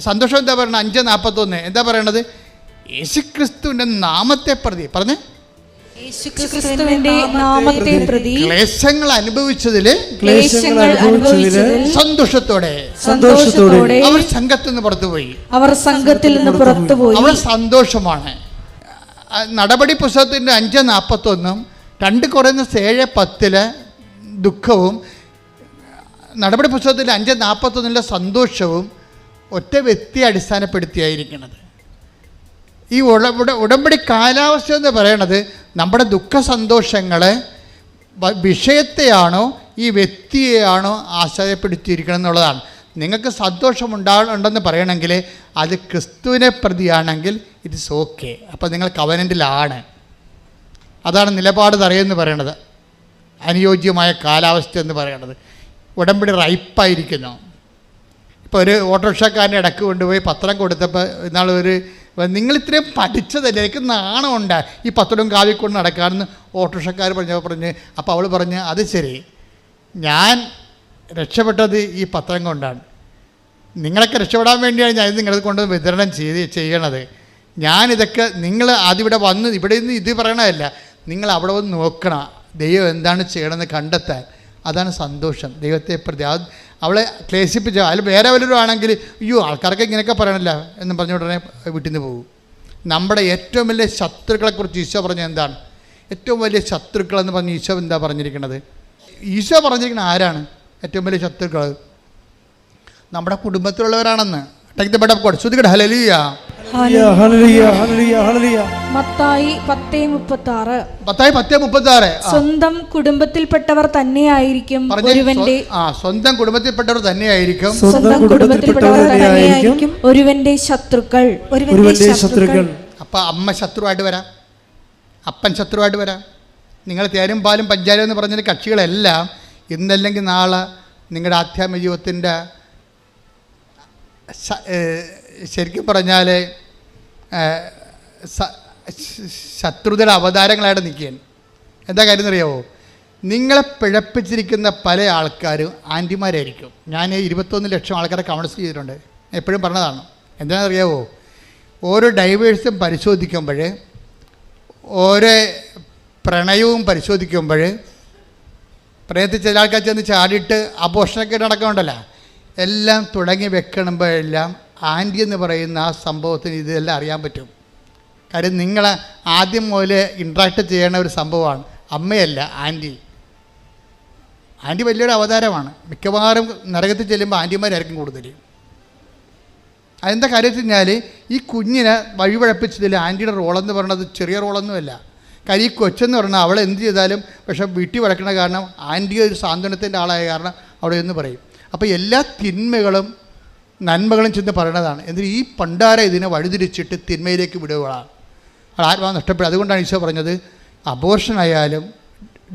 S1: സന്തോഷം എന്താ പറയുന്നത്? അഞ്ച് നാൽപ്പത്തൊന്ന് എന്താ പറയണത്? യേശുക്രിസ്തുവിന്റെ നാമത്തെ പ്രതി. പറഞ്ഞ്.
S3: ക്രിസ്തുവിന്റെ നാമത്തെ പ്രതി.
S1: ക്ലേശങ്ങൾ അനുഭവിച്ചതിൽ സന്തോഷത്തോടെ.
S3: സന്തോഷത്തോടെ.
S1: അവർ സംഘത്തിൽ നിന്ന് പുറത്തുപോയി.
S3: അവർ സംഘത്തിൽ നിന്ന് പുറത്തുപോയി.
S1: അവർ സന്തോഷമാണ്. നടപടി പുസ്തകത്തിന്റെ അഞ്ച് നാൽപ്പത്തൊന്നും രണ്ട് കുറയുന്ന ഏഴ് പത്തിലെ ദുഃഖവും നടപടി പുസ്തകത്തിൽ അഞ്ച് നാൽപ്പത്തൊന്നിലെ സന്തോഷവും ഒറ്റ വ്യക്തിയെ അടിസ്ഥാനപ്പെടുത്തിയായിരിക്കുന്നത് ഈ ഉടമ്പടി ഉടമ്പടി കാലാവസ്ഥ എന്ന് പറയണത് നമ്മുടെ ദുഃഖ സന്തോഷങ്ങളെ വിഷയത്തെയാണോ ഈ വ്യക്തിയെയാണോ ആശ്രയപ്പെടുത്തിയിരിക്കണം എന്നുള്ളതാണ്. നിങ്ങൾക്ക് സന്തോഷം ഉണ്ടാകുന്നുണ്ടെന്ന് പറയണമെങ്കിൽ അത് ക്രിസ്തുവിനെ പ്രതിയാണെങ്കിൽ ഇറ്റ്സ് ഓക്കെ അപ്പോൾ നിങ്ങൾ കവനന്റിലാണ് അതാണ് നിലപാട് തറയെന്ന് പറയണത്. അനുയോജ്യമായ കാലാവസ്ഥ എന്ന് പറയുന്നത് ഉടമ്പടി റൈപ്പായിരിക്കുന്നു. ഇപ്പോൾ ഒരു ഓട്ടോറിക്ഷക്കാരന്റെ ഇടയ്ക്ക് കൊണ്ടുപോയി പത്രം കൊടുത്തപ്പോൾ ഇന്നാൾ ഒരു നിങ്ങൾ ഇത്രയും പഠിച്ചതല്ലേ? എനിക്ക് നാണമുണ്ട് ഈ പത്രവും കാവിക്കൊണ്ട് നടക്കാമെന്ന് ഓട്ടോറിക്ഷക്കാർ പറഞ്ഞപ്പോൾ പറഞ്ഞ് അപ്പോൾ അവൾ പറഞ്ഞ് അത് ശരി. ഞാൻ രക്ഷപ്പെട്ടത് ഈ പത്രം കൊണ്ടാണ്. നിങ്ങളൊക്കെ രക്ഷപ്പെടാൻ വേണ്ടിയാണ് ഞാൻ നിങ്ങളെ കൊണ്ട് വിതരണം ചെയ്ത് ചെയ്യണത്. ഞാനിതൊക്കെ നിങ്ങൾ അതിവിടെ വന്ന് ഇവിടെ നിന്ന് ഇത് പറയണതല്ല. നിങ്ങൾ അവിടെ വന്ന് നോക്കണം ദൈവം എന്താണ് ചെയ്യണമെന്ന് കണ്ടെത്താൻ അതാണ് സന്തോഷം. ദൈവത്തെ പ്രതി അവളെ ക്ലേശിപ്പിച്ച അതിൽ വേറെ വല്ലവരും ആണെങ്കിൽ അയ്യോ ആൾക്കാർക്ക് ഇങ്ങനെയൊക്കെ പറയണില്ല എന്ന് പറഞ്ഞ ഉടനെ വീട്ടിൽ നിന്ന് പോകും. നമ്മുടെ ഏറ്റവും വലിയ ശത്രുക്കളെക്കുറിച്ച് ഈശോ പറഞ്ഞ എന്താണ്? ഏറ്റവും വലിയ ശത്രുക്കളെന്ന് പറഞ്ഞ് ഈശോ എന്താ പറഞ്ഞിരിക്കുന്നത് ഈശോ പറഞ്ഞിരിക്കുന്നത് ആരാണ് ഏറ്റവും വലിയ ശത്രുക്കൾ? നമ്മുടെ കുടുംബത്തിലുള്ളവരാണെന്ന്. Take the bed of God ശ്രുതികട hallelujah
S2: hallelujah. Hallelujah ഹല്ലേലൂയ
S3: മത്തായി പത്തേ മുപ്പത്തി ആറ്
S1: പത്തായി പത്ത് മുപ്പത്തി ആറ്
S3: സ്വന്തം കുടുംബത്തിൽപ്പെട്ടവർ തന്നെയായിരിക്കും ഒരുവന്റെ
S1: ആ സ്വന്തം കുടുംബത്തിൽപ്പെട്ടവർ തന്നെയായിരിക്കും.
S2: സ്വന്തം കുടുംബത്തിൽപ്പെട്ടവർ തന്നെയായിരിക്കും
S3: ഒരുവന്റെ ശത്രുക്കൾ.
S2: ഒരുവന്റെ ശത്രുക്കൾ.
S1: അപ്പൊ അമ്മ ശത്രുവായിട്ട് വരാം. അപ്പൻ ശത്രുവായിട്ട് വരാം. നിങ്ങൾ തേരും പാലും പഞ്ചായത്ത് എന്ന് പറഞ്ഞ കക്ഷികളെല്ലാം ഇന്നല്ലെങ്കിൽ നാളെ നിങ്ങളുടെ ആധ്യാത്മിക ജീവിതത്തിന്റെ ശരിക്കും പറഞ്ഞാൽ ശത്രുതൽ അവതാരങ്ങളായിട്ട് നിൽക്കുകയാണ്. എന്താ കാര്യം എന്നറിയാവോ നിങ്ങളെ പിഴപ്പിച്ചിരിക്കുന്ന പല ആൾക്കാരും ആന്റിമാരായിരിക്കും. ഞാൻ ഇരുപത്തൊന്ന് ലക്ഷം ആൾക്കാരെ കൗൺസിൽ ചെയ്തിട്ടുണ്ട്. എപ്പോഴും പറഞ്ഞതാണ്. എന്താണെന്നറിയാവോ? ഓരോ ഡൈവേഴ്സും പരിശോധിക്കുമ്പോൾ ഓരോ പ്രണയവും പരിശോധിക്കുമ്പോൾ പ്രണയത്തിൽ ചില ആൾക്കാർ ചെന്ന് ചാടിയിട്ട് അപോഷണൊക്കെ നടക്കുന്നുണ്ടല്ലോ. എല്ലാം തുടങ്ങി വെക്കണമ്പോഴെല്ലാം ആന്റി എന്ന് പറയുന്ന ആ സംഭവത്തിന് ഇതെല്ലാം അറിയാൻ പറ്റും. കാര്യം നിങ്ങൾ ആദ്യം മുതൽ ഇൻട്രാക്ട് ചെയ്യണ ഒരു സംഭവമാണ്. അമ്മയല്ല ആന്റി. ആന്റി വലിയൊരു അവതാരമാണ്. മിക്കവാറും നരകത്തിൽ ചെല്ലുമ്പോൾ ആന്റിമാരായിരിക്കും കൂടുതൽ അതെന്താ കാര്യം വെച്ച് ഈ കുഞ്ഞിനെ വഴിപഴപ്പിച്ചതിൽ ആന്റിയുടെ റോളെന്ന് പറയുന്നത് ചെറിയ റോളൊന്നുമല്ല. കാര്യം ഈ കൊച്ചെന്ന് പറഞ്ഞാൽ അവൾ എന്ത് ചെയ്താലും പക്ഷേ വീട്ടിൽ വഴക്കണ കാരണം ആന്റി ഒരു സാന്ത്വനത്തിന്റെ ആളായ കാരണം അവിടെ എന്ന് പറയും. അപ്പോൾ എല്ലാ തിന്മകളും നന്മകളും ചെന്ന് പറയണതാണ്. എന്നിട്ട് ഈ പണ്ടാര ഇതിനെ വഴിതിരിച്ചിട്ട് തിന്മയിലേക്ക് വിടുകയാണ് ആത്മാവ് നഷ്ടപ്പെടും. അതുകൊണ്ടാണ് ഈശോ പറഞ്ഞത് അബോർഷൻ ആയാലും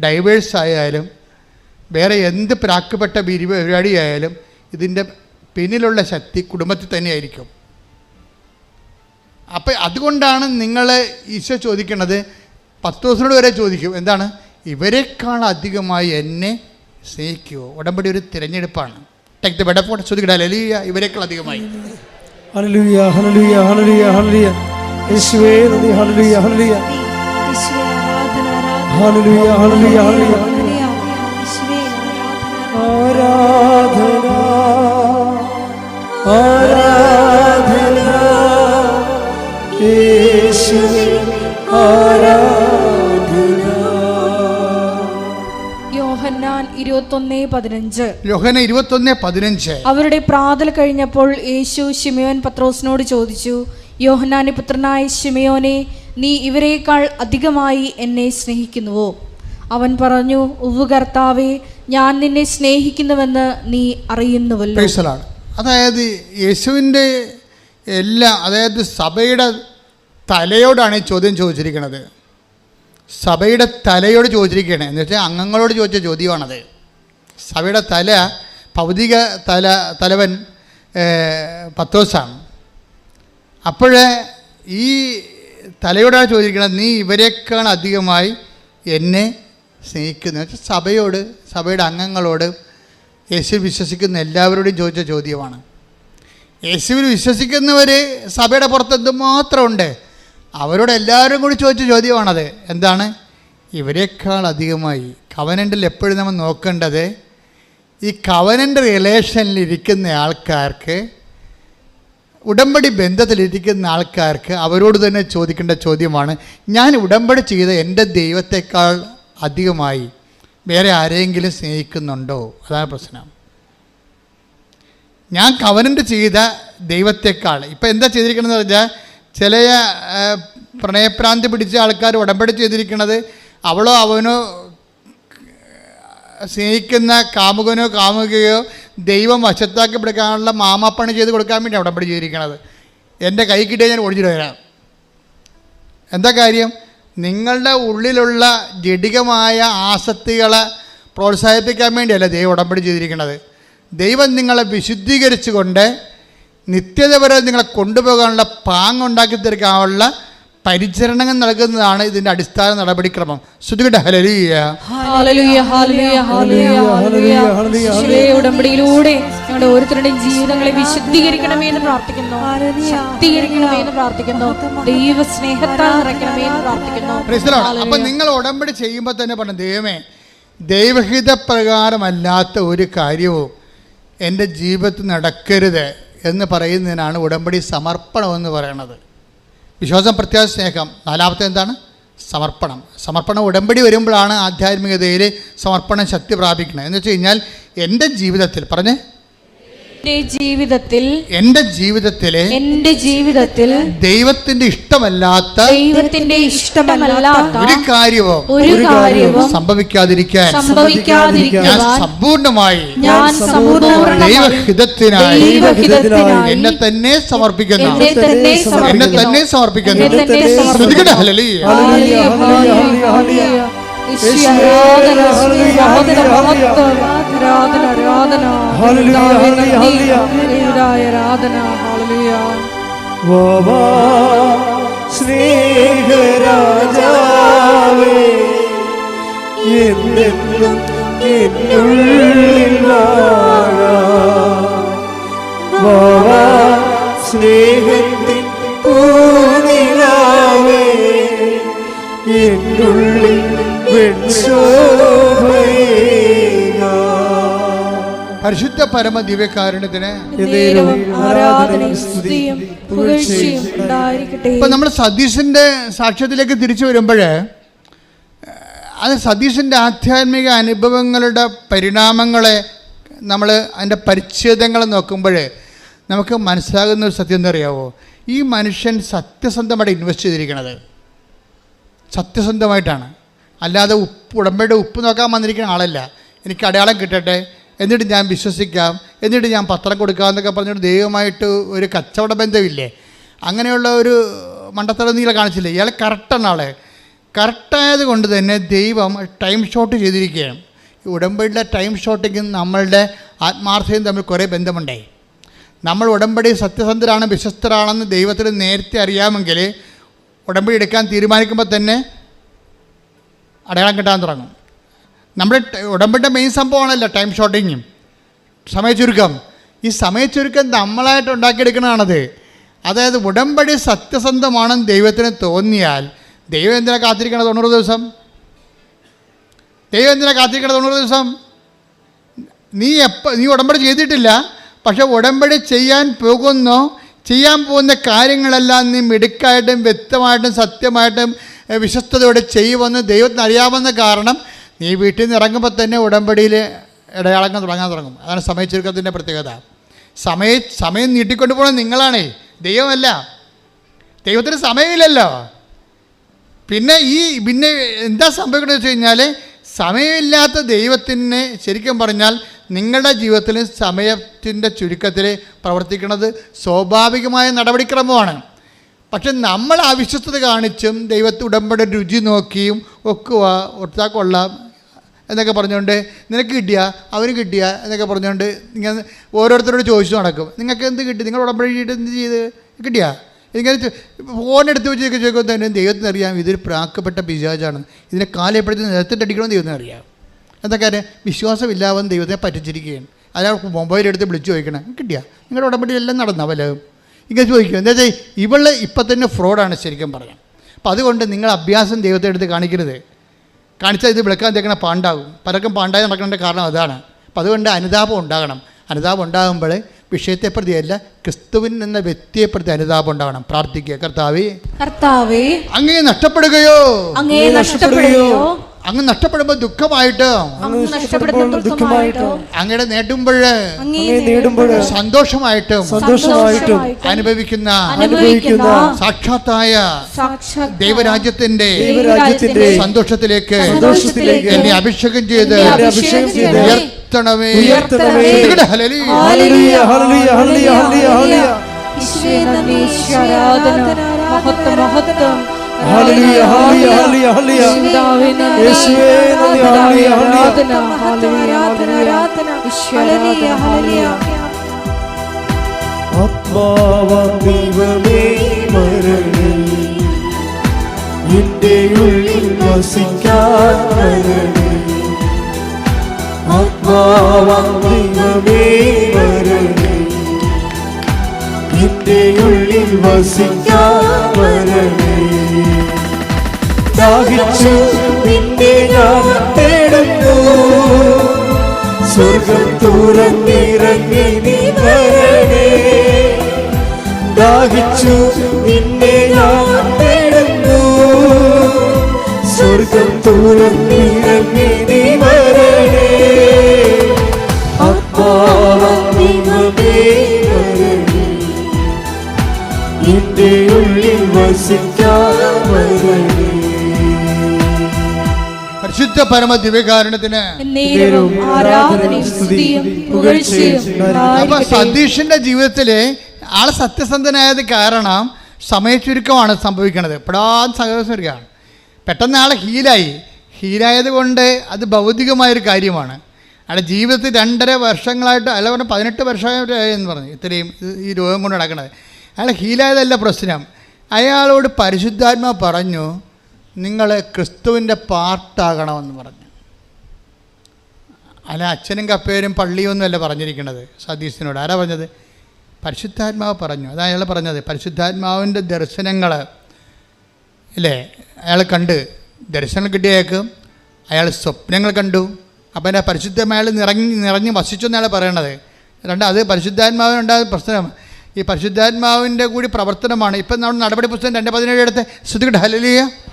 S1: ഡൈവേഴ്സ് ആയാലും വേറെ എന്ത് പ്രാക്കപ്പെട്ട പരിപാടിയായാലും ഇതിന്റെ പിന്നിലുള്ള ശക്തി കുടുംബത്തിൽ തന്നെയായിരിക്കും. അപ്പം അതുകൊണ്ടാണ് നിങ്ങൾ ഈശോ ചോദിക്കുന്നത് പത്ത് ദിവസത്തോട് വരെ ചോദിക്കും എന്താണ്? ഇവരെക്കാൾ അധികമായി എന്നെ സ്നേഹിക്കുമോ ഉടമ്പടി ഒരു തിരഞ്ഞെടുപ്പാണ്. ടേക്ക് അധികമായി.
S4: ആരാധന ആരാധന.
S3: ഇരുപത്തൊന്ന് പതിനഞ്ച്.
S1: യോഹന ഇരുപത്തൊന്ന് പതിനഞ്ച്.
S3: അവരുടെ പ്രാതൽ കഴിഞ്ഞപ്പോൾ യേശു ഷിമിയോൻ പത്രോസിനോട് ചോദിച്ചു യോഹനാന്റെ പുത്രനായ ഷിമിയോനെ നീ ഇവരെക്കാൾ അധികമായി എന്നെ സ്നേഹിക്കുന്നുവോ? അവൻ പറഞ്ഞു ഉവ്വ് കർത്താവേ ഞാൻ നിന്നെ സ്നേഹിക്കുന്നുവെന്ന് നീ അറിയുന്നുവല്ലോ.
S1: അതായത് യേശുവിന്റെ എല്ലാ അതായത് സഭയുടെ തലയോടാണ് ഈ ചോദ്യം ചോദിച്ചിരിക്കുന്നത്. സഭയുടെ തലയോട് ചോദിച്ചിരിക്കുകയാണ്. എന്ന് വെച്ചാൽ അംഗങ്ങളോട് ചോദിച്ച ചോദ്യമാണത്. സഭയുടെ തല ഭൗതിക തല തലവൻ പത്തോസാണ് അപ്പോഴേ ഈ തലയോടാണ് ചോദിക്കുന്നത് നീ ഇവരെക്കാൾ അധികമായി എന്നെ സ്നേഹിക്കുന്നു? സഭയോട് സഭയുടെ അംഗങ്ങളോട് യേശു വിശ്വസിക്കുന്ന എല്ലാവരോടും ചോദിച്ച ചോദ്യമാണ്. യേശുവിൽ വിശ്വസിക്കുന്നവർ സഭയുടെ പുറത്ത് എന്തുമാത്രം ഉണ്ട് അവരോട് എല്ലാവരും കൂടി ചോദിച്ച ചോദ്യമാണത്. എന്താണ്? ഇവരെക്കാൾ അധികമായി. കവനന്റിൽ എപ്പോഴും നമ്മൾ നോക്കേണ്ടത് ഈ കവനന്റ് റിലേഷനിൽ ഇരിക്കുന്ന ആൾക്കാർക്ക് ഉടമ്പടി ബന്ധത്തിലിരിക്കുന്ന ആൾക്കാർക്ക് അവരോട് തന്നെ ചോദിക്കേണ്ട ചോദ്യമാണ് ഞാൻ ഉടമ്പടി ചെയ്ത എന്റെ ദൈവത്തെക്കാൾ അധികമായി വേറെ ആരെങ്കിലും സ്നേഹിക്കുന്നുണ്ടോ? അതാണ് പ്രശ്നം. ഞാൻ കവനന്റ് ചെയ്ത ദൈവത്തെക്കാൾ ഇപ്പം എന്താ ചെയ്തിരിക്കണമെന്ന് പറഞ്ഞാൽ ചില പ്രണയപ്രാന്തി പിടിച്ച ആൾക്കാർ ഉടമ്പടി ചെയ്തിരിക്കുന്നത് അവളോ അവനോ സ്നേഹിക്കുന്ന കാമുകനോ കാമുകയോ ദൈവം വശത്താക്കി പിടിക്കാനുള്ള മാമാപ്പണി ചെയ്ത് കൊടുക്കാൻ വേണ്ടി അവിടെ ചെയ്തിരിക്കണത് എന്റെ കൈ കിട്ടിയാൽ ഞാൻ ഒഴിഞ്ഞു വരാം എന്താ കാര്യം? നിങ്ങളുടെ ഉള്ളിലുള്ള ജഡികമായ ആസക്തികളെ പ്രോത്സാഹിപ്പിക്കാൻ വേണ്ടിയല്ല ദൈവം ഉടമ്പടി ചെയ്തിരിക്കുന്നത്. ദൈവം നിങ്ങളെ വിശുദ്ധീകരിച്ചുകൊണ്ട് നിത്യത വരെ നിങ്ങളെ കൊണ്ടുപോകാനുള്ള പാങ്ങുണ്ടാക്കി തീർക്കാനുള്ള പരിചരണങ്ങൾ നൽകുന്നതാണ് ഇതിന്റെ അടിസ്ഥാന നടപടിക്രമം. ശ്രുതികട്ടെ
S3: ഉടമ്പടിയിലൂടെ ഞങ്ങളുടെ ഓരോരുത്തരുടെയും ജീവിതങ്ങളെ വിശുദ്ധീകരിക്കണമേ എന്ന് പ്രാർത്ഥിക്കുന്നു. ശക്തീകരിക്കണമേ എന്ന് പ്രാർത്ഥിക്കുന്നു. ദൈവ സ്നേഹത്താൽ നിറയ്ക്കണമേ എന്ന് പ്രാർത്ഥിക്കുന്നു.
S1: അപ്പൊ അപ്പം നിങ്ങൾ ഉടമ്പടി ചെയ്യുമ്പോൾ തന്നെ പറഞ്ഞു ദൈവമേ ദൈവഹിത പ്രകാരമല്ലാത്ത ഒരു കാര്യവും എന്റെ ജീവിതത്തിൽ നടക്കരുത് എന്ന് പറയുന്നതിനാണ് ഉടമ്പടി സമർപ്പണം എന്ന് പറയണത്. വിശ്വാസം പ്രത്യാശ സ്നേഹം. നാലാമത്തെ എന്താണ്? സമർപ്പണം. സമർപ്പണം ഉടമ്പടി വരുമ്പോഴാണ് ആധ്യാത്മികതയിൽ സമർപ്പണം ശക്തി പ്രാപിക്കുന്നത്. എന്ന് വെച്ച് കഴിഞ്ഞാൽ എന്റെ ജീവിതത്തിൽ പറഞ്ഞേ
S3: എന്റെ ജീവിതത്തിൽ
S1: എന്റെ ജീവിതത്തിലെ
S3: എന്റെ ജീവിതത്തിൽ
S1: ദൈവത്തിന്റെ ഇഷ്ടമല്ലാത്ത
S3: ദൈവത്തിന്റെ ഇഷ്ടമല്ലാത്ത
S1: ഒരു കാര്യവും
S3: ഒരു കാര്യവും
S1: സംഭവിക്കാതിരിക്കാൻ ഞാൻ
S3: സംഭവിക്കാതിരിക്കുവാൻ
S1: സമ്പൂർണമായി
S3: ഞാൻ സമ്പൂർണമായി
S1: ദൈവഹിതത്തിനായി
S3: ദൈവഹിതത്തിനായി
S1: എന്നെ തന്നെ സമർപ്പിക്കുന്നു
S3: എന്നെ തന്നെ
S1: എന്നെ
S3: സമർപ്പിക്കുന്നു.
S1: ശ്രദ്ധിക്കട്ടെ ഹല്ലേലൂയ.
S3: ആരാധന, ആരാധന, ആരാധന,
S2: സ്നേഹരാജാവേ. എന്നെന്നും എന്നുള്ളിൽ വാഴാം. സ്നേഹത്തിൻ പൂനിലാവേ എന്നുള്ളിൽ വെൺശോഭയേകാം.
S1: പരിശുദ്ധ പരമ ദിവ്യകാരുണ്യത്തിന്
S3: ഉണ്ടായിരിക്കട്ടെ.
S1: ഇപ്പൊ നമ്മൾ സതീശന്റെ സാക്ഷ്യത്തിലേക്ക് തിരിച്ചു വരുമ്പോൾ അത് സതീശന്റെ ആധ്യാത്മിക അനുഭവങ്ങളുടെ പരിണാമങ്ങളെ നമ്മൾ അതിന്റെ പരിച്ഛേദങ്ങൾ നോക്കുമ്പോൾ നമുക്ക് മനസ്സിലാകുന്ന ഒരു സത്യം എന്താ അറിയാവോ ഈ മനുഷ്യൻ സത്യസന്ധമായിട്ട് ഇൻവെസ്റ്റ് ചെയ്തിരിക്കണത്. സത്യസന്ധമായിട്ടാണ്. അല്ലാതെ ഉപ്പ് ഉടമ്പയുടെ ഉപ്പ് നോക്കാൻ വന്നിരിക്കുന്ന ആളല്ല. എനിക്ക് അടയാളം കിട്ടട്ടെ? എന്നിട്ട് ഞാൻ വിശ്വസിക്കാം എന്നിട്ട് ഞാൻ പത്രം കൊടുക്കാം എന്നൊക്കെ പറഞ്ഞിട്ട് ദൈവമായിട്ട് ഒരു കച്ചവട ബന്ധമില്ലേ? അങ്ങനെയുള്ള ഒരു മണ്ടത്തരം നീല കാണിച്ചില്ലേ? ഇയാൾ കറക്റ്റാണ് ആളെ. കറക്റ്റായത് കൊണ്ട് തന്നെ ദൈവം ടൈം ഷോട്ട് ചെയ്തിരിക്കുകയാണ്. ഉടമ്പടിയുടെ ടൈം ഷോട്ടിങ്ങും നമ്മളുടെ ആത്മാർത്ഥതയും തമ്മിൽ കുറേ ബന്ധമുണ്ടായി നമ്മൾ ഉടമ്പടി സത്യസന്ധരാണ് വിശ്വസ്തരാണെന്ന് ദൈവത്തിന് നേരത്തെ അറിയാമെങ്കിൽ ഉടമ്പടി എടുക്കാൻ തീരുമാനിക്കുമ്പോൾ തന്നെ അടയാളം കിട്ടാൻ തുടങ്ങും. നമ്മുടെ ഉടമ്പിന്റെ മെയിൻ സംഭവമാണല്ലോ ടൈം ഷോട്ടിങ്ങും സമയച്ചുരുക്കം ഈ സമയച്ചുരുക്കം നമ്മളായിട്ട് ഉണ്ടാക്കിയെടുക്കണതാണത് അതായത് ഉടമ്പടി സത്യസന്ധമാണെന്ന് ദൈവത്തിന് തോന്നിയാൽ ദൈവം എന്തിനാ കാത്തിരിക്കണം തൊണ്ണൂറ് ദിവസം? ദൈവം എന്തിനാ കാത്തിരിക്കണം തൊണ്ണൂറ് ദിവസം? നീ എപ്പോൾ നീ ഉടമ്പടി ചെയ്തിട്ടില്ല പക്ഷെ ഉടമ്പടി ചെയ്യാൻ പോകുന്നോ. ചെയ്യാൻ പോകുന്ന കാര്യങ്ങളെല്ലാം നീ മിടുക്കായിട്ടും വ്യക്തമായിട്ടും സത്യമായിട്ടും വിശ്വസ്തയോടെ ചെയ്യുമെന്ന് ദൈവത്തിന് അറിയാവുന്ന കാരണം നീ വീട്ടിൽ നിന്ന് ഇറങ്ങുമ്പോൾ തന്നെ ഉടമ്പടിയിൽ ഇടയാളങ്ങൾ തുടങ്ങാൻ തുടങ്ങും. അതാണ് സമയച്ചുരുക്കത്തിന്റെ പ്രത്യേകത. സമയ സമയം നീട്ടിക്കൊണ്ട് പോകുന്നത് നിങ്ങളാണേ. ദൈവമല്ല. ദൈവത്തിന് സമയമില്ലല്ലോ. പിന്നെ ഈ പിന്നെ എന്താ സംഭവിക്കുന്നത് വെച്ച് കഴിഞ്ഞാൽ സമയമില്ലാത്ത ദൈവത്തിന് ശരിക്കും പറഞ്ഞാൽ നിങ്ങളുടെ ജീവിതത്തിൽ സമയത്തിന്റെ ചുരുക്കത്തിൽ പ്രവർത്തിക്കുന്നത് സ്വാഭാവികമായ നടപടിക്രമമാണ്. പക്ഷെ നമ്മൾ അവിശ്വസ്തത കാണിച്ചും ദൈവത്തെ ഉടമ്പടി രുചി നോക്കിയും ഒക്കുക ഒത്താ കൊള്ളാം എന്നൊക്കെ പറഞ്ഞുകൊണ്ട് നിനക്ക് കിട്ടിയ അവന് കിട്ടിയ എന്നൊക്കെ പറഞ്ഞുകൊണ്ട് ഇങ്ങനെ ഓരോരുത്തരോട് ചോദിച്ചു നടക്കും. നിങ്ങൾക്ക് എന്ത് കിട്ടി? നിങ്ങൾ ഉടമ്പഴിയിട്ട് എന്ത് ചെയ്ത്? കിട്ടിയ? ഇങ്ങനെ ഫോൺ വെച്ച് ചോദിക്കുമ്പോൾ തന്നെ ദൈവത്തിന് അറിയാം? ഇതൊരു പ്രാക്കപ്പെട്ട പിശാചാണ്. ഇതിനെ കാലയപ്പെടുത്തി നിലത്തിട്ട് അടിക്കണമെന്ന് ദൈവത്തിന് അറിയാം. എന്തൊക്കെ അറിയാം വിശ്വാസമില്ലാതെ ദൈവത്തെ പറ്റിച്ചിരിക്കുകയാണ്. അയാൾ മൊബൈൽ എടുത്ത് വിളിച്ചു ചോദിക്കണം കിട്ടിയ? നിങ്ങളുടെ ഉടമ്പടി എല്ലാം നടന്ന വല്ലതും? ഇങ്ങനെ ചോദിക്കും. എന്താ വെച്ചാൽ ഇവൾ ഇപ്പം തന്നെ ഫ്രോഡാണ് ശരിക്കും പറയാം അപ്പം അതുകൊണ്ട് നിങ്ങൾ അഭ്യാസം ദൈവത്തെ എടുത്ത് കാണിക്കരുത്. കാണിച്ചാൽ ഇത് വിളക്കാൻ തേക്കണ പാണ്ടാകും. പലർക്കും പാണ്ടായി നടക്കേണ്ട കാരണം അതാണ്. അപ്പം അതുകൊണ്ട് അനുതാപം ഉണ്ടാകണം. അനുതാപം ഉണ്ടാകുമ്പോൾ വിഷയത്തെ പ്രതിയല്ല ക്രിസ്തുവിൻ എന്ന വ്യക്തിയെ പ്രതി അനുതാപം ഉണ്ടാകണം. പ്രാർത്ഥിക്കുക. കർത്താവേ
S3: കർത്താവേ
S1: അങ്ങേ നഷ്ടപ്പെടുകയോ?
S3: അങ്ങേ നഷ്ടപ്പെടുകയോ?
S1: അങ്ങ് നഷ്ടപ്പെടുമ്പോൾ ദുഃഖമായിട്ട്
S3: അങ്ങ് നഷ്ടപ്പെടുന്ന ദുഃഖമായിട്ടോ
S1: അങ്ങയുടെ നേടുമ്പോൾ
S3: അങ്ങേ
S2: അങ്ങേ നേടുമ്പോൾ
S1: സന്തോഷമായിട്ടും
S2: സന്തോഷമായിട്ടും
S1: അനുഭവിക്കുന്ന
S3: അനുഭവിക്കുന്ന
S1: സാക്ഷാത്തായ
S3: സാക്ഷാത്
S1: ദൈവരാജ്യത്തിന്റെ
S2: ദൈവരാജ്യത്തിന്റെ
S1: സന്തോഷത്തിലേക്ക്
S2: സന്തോഷത്തിലേക്ക്
S1: എന്നെ അഭിഷേകം ചെയ്ത്
S3: എന്നെ അഭിഷേകം ചെയ്ത്
S1: ഉയർത്തണമേ.
S2: ഉയർത്തണമേ.
S1: ഹല്ലേലൂയ.
S2: ഹല്ലേലൂയ ഹല്ലേലൂയ
S3: മഹത്വം.
S2: ഹല്ലേലൂയ ഹല്ലേലൂയ ഹല്ലേലൂയ ഹല്ലേലൂയ
S3: പിതാവേ നന്ദി.
S2: യേശുവേ നന്ദി ഹല്ലേലൂയ ഹല്ലേലൂയ
S3: ആരാധന ഹല്ലേലൂയ ഹല്ലേലൂയ. ഈശോ ആരാധന ഹല്ലേലൂയ.
S2: ആത്മാവാം എന്റെ ഉള്ളിൽ വസിക്കാൻ വരണേ ആത്മാവാം ദൈവമേ വരണേ എന്റെ ഉള്ളിൽ വസിക്കാൻ വരണേ ദാഹിച്ചു. നിന്നെ ഞാൻ സ്വർഗം തുറന്നിറങ്ങി നീ വരണേ. ദാഹിച്ചു. നിന്നെ ഞാൻ സ്വർഗം തുറന്നിറങ്ങി നീ വരണേ. അപ്പാവേ എന്റെ ഉള്ളിൽ വസിക്കാൻ വരണേ.
S1: പരിശുദ്ധ പരമ ദിവ്യകാരണത്തിന്
S3: ആരാധനയും സ്തുതിയും പുകഴ്ചയും
S1: അപ്പൊ. സതീഷിന്റെ ജീവിതത്തിൽ ആൾ സത്യസന്ധനായത് കാരണം സമയച്ചുരുക്കമാണ് സംഭവിക്കുന്നത് പെടാൻ സഹകരിക്കുകയാണ് പെട്ടെന്ന് ആളെ ഹീലായി. ഹീലായത് കൊണ്ട് അത് ഭൗതികമായൊരു കാര്യമാണ്. അയാളുടെ ജീവിതത്തിൽ രണ്ടര വർഷങ്ങളായിട്ട് അല്ല പറഞ്ഞാൽ പതിനെട്ട് വർഷമായിട്ട് എന്ന് പറഞ്ഞു. ഇത്രയും ഈ രോഗം കൊണ്ട് നടക്കുന്നത് അയാൾ ഹീലായതല്ല പ്രശ്നം. അയാളോട് പരിശുദ്ധാത്മാ പറഞ്ഞു നിങ്ങൾ ക്രിസ്തുവിന്റെ പാർട്ടാകണമെന്ന് പറഞ്ഞു. അല്ല അച്ഛനും കപ്പേരും പള്ളിയൊന്നും അല്ല പറഞ്ഞിരിക്കുന്നത്. സതീശനോട് ആരാ പറഞ്ഞത്? പരിശുദ്ധാത്മാവ് പറഞ്ഞു. അതാ അയാൾ പറഞ്ഞത്. പരിശുദ്ധാത്മാവിന്റെ ദർശനങ്ങൾ അല്ലേ അയാൾ കണ്ട്. ദർശനം കിട്ടിയേക്കും. അയാൾ സ്വപ്നങ്ങൾ കണ്ടു. അപ്പം എന്റെ പരിശുദ്ധമായ നിറഞ്ഞ് നിറഞ്ഞ് വസിച്ചു എന്നയാൾ പറയണത്. രണ്ട് അത് പരിശുദ്ധാത്മാവിനുണ്ടായ പ്രശ്നം. ഈ പരിശുദ്ധാത്മാവിന്റെ കൂടി പ്രവർത്തനമാണ്. ഇപ്പം നമ്മുടെ നടപടി പുസ്തകം രണ്ട് പതിനേഴ് എടുത്ത്. ശ്രുതികട്ടെ ഹലലിയ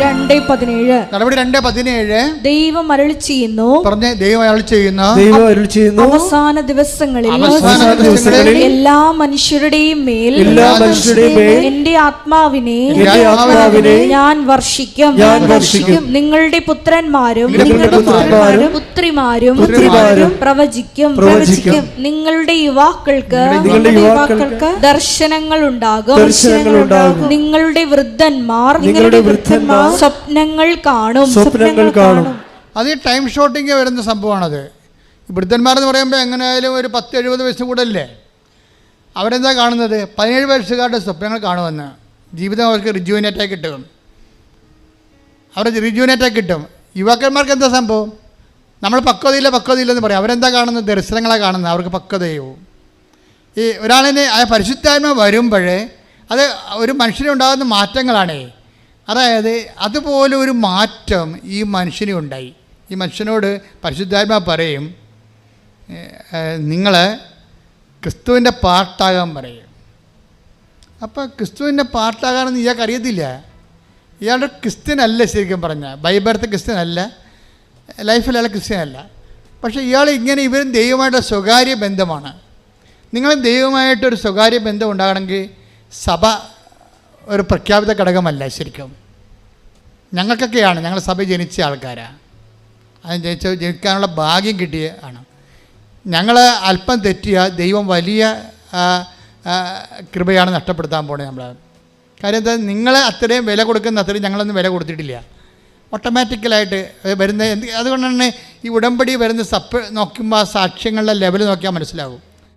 S3: രണ്ട് പതിനേഴ്.
S1: നടപടി രണ്ട് പതിനേഴ്.
S3: ദൈവം അരളി ചെയ്യുന്നു.
S1: പറഞ്ഞ് ദൈവം ചെയ്യുന്ന.
S2: ദൈവം ചെയ്യുന്നു.
S3: അവസാന ദിവസങ്ങളിൽ
S1: അവസാന ദിവസങ്ങളിൽ
S3: എല്ലാ മനുഷ്യരുടെയും മേൽ
S2: എല്ലാ മനുഷ്യരുടെയും മേൽ
S3: എന്റെ ആത്മാവിനെ
S2: എന്റെ ആത്മാവിനെ
S3: ഞാൻ വർഷിക്കും.
S2: ഞാൻ വർഷിക്കും.
S3: നിങ്ങളുടെ പുത്രന്മാരും
S2: നിങ്ങളുടെ പുത്രന്മാരും
S3: പുത്രിമാരും
S2: പുത്രിമാരും
S3: പ്രവചിക്കും.
S2: പ്രവചിക്കും.
S3: നിങ്ങളുടെ യുവാക്കൾക്ക്
S2: നിങ്ങളുടെ യുവാക്കൾക്ക്
S3: ദർശനങ്ങൾ ഉണ്ടാകും.
S2: ദർശനങ്ങൾ ഉണ്ടാകും.
S3: നിങ്ങളുടെ വൃദ്ധന്മാർ
S2: നിങ്ങളുടെ വൃദ്ധന്മാർ
S3: സ്വപ്നങ്ങൾ കാണും.
S2: സ്വപ്നങ്ങൾ കാണും.
S1: അത് ഈ ടൈം ഷോട്ടിങ് വരുന്ന സംഭവമാണത്. വൃദ്ധന്മാരെന്ന് പറയുമ്പോൾ എങ്ങനെയായാലും ഒരു പത്ത് എഴുപത് വയസ്സ് കൂടല്ലേ അല്ലേ അവരെന്താ കാണുന്നത്? പതിനേഴ് വയസ്സുകാരുടെ സ്വപ്നങ്ങൾ കാണുമെന്ന്. ജീവിതം അവർക്ക് റിജുവിനേറ്റായി കിട്ടും. അവർ റിജുവിനേറ്റായി കിട്ടും. യുവാക്കന്മാർക്ക് എന്താ സംഭവം? നമ്മൾ പക്വതയില്ല പക്വതയില്ലെന്ന് പറയും. അവരെന്താ കാണുന്നത്? ദർശനങ്ങളാണ് കാണുന്നത്. അവർക്ക് പക്വതയോ ഈ ഒരാളിന് ആ പരിശുദ്ധാത്മ വരുമ്പോഴേ അത് ഒരു മനുഷ്യനുണ്ടാകുന്ന മാറ്റങ്ങളാണേ. അതായത് അതുപോലെ ഒരു മാറ്റം ഈ മനുഷ്യന് ഉണ്ടായി. ഈ മനുഷ്യനോട് പരിശുദ്ധാത്മ പറയും നിങ്ങൾ ക്രിസ്തുവിന്റെ പാർട്ടാകാൻ പറയും. അപ്പോൾ ക്രിസ്തുവിന്റെ പാർട്ടാകാണെന്ന് ഇയാൾക്ക് അറിയത്തില്ല. ഇയാളുടെ ക്രിസ്ത്യനല്ല ശരിക്കും പറഞ്ഞാൽ. ബൈബർത്ത് ക്രിസ്ത്യനല്ല ലൈഫിൽ അയാൾ ക്രിസ്ത്യനല്ല. പക്ഷേ ഇയാൾ ഇങ്ങനെ ഇവരും ദൈവമായിട്ട് സ്വകാര്യ ബന്ധമാണ്. നിങ്ങൾ ദൈവമായിട്ടൊരു സ്വകാര്യ ബന്ധം ഉണ്ടാകണമെങ്കിൽ സഭ ഒരു പ്രഖ്യാപിത ഘടകമല്ല ശരിക്കും. ഞങ്ങൾക്കൊക്കെയാണ് ഞങ്ങൾ സഭ ജനിച്ച ആൾക്കാരാണ് അത് ജനിച്ച ജനിക്കാനുള്ള ഭാഗ്യം കിട്ടിയ ആണ്. ഞങ്ങൾ അല്പം തെറ്റിയ ദൈവം വലിയ കൃപയാണ് നഷ്ടപ്പെടുത്താൻ പോണേ നമ്മൾ കാര്യം എന്താ നിങ്ങൾ അത്രയും വില കൊടുക്കുന്ന അത്രയും ഞങ്ങളൊന്നും വില കൊടുത്തിട്ടില്ല. ഓട്ടോമാറ്റിക്കലായിട്ട് വരുന്ന എന്ത് അതുകൊണ്ട് തന്നെ ഈ ഉടമ്പടി വരുന്ന സപ്പ് നോക്കുമ്പോൾ സാക്ഷ്യങ്ങളുടെ ലെവൽ നോക്കിയാൽ മനസ്സിലാകും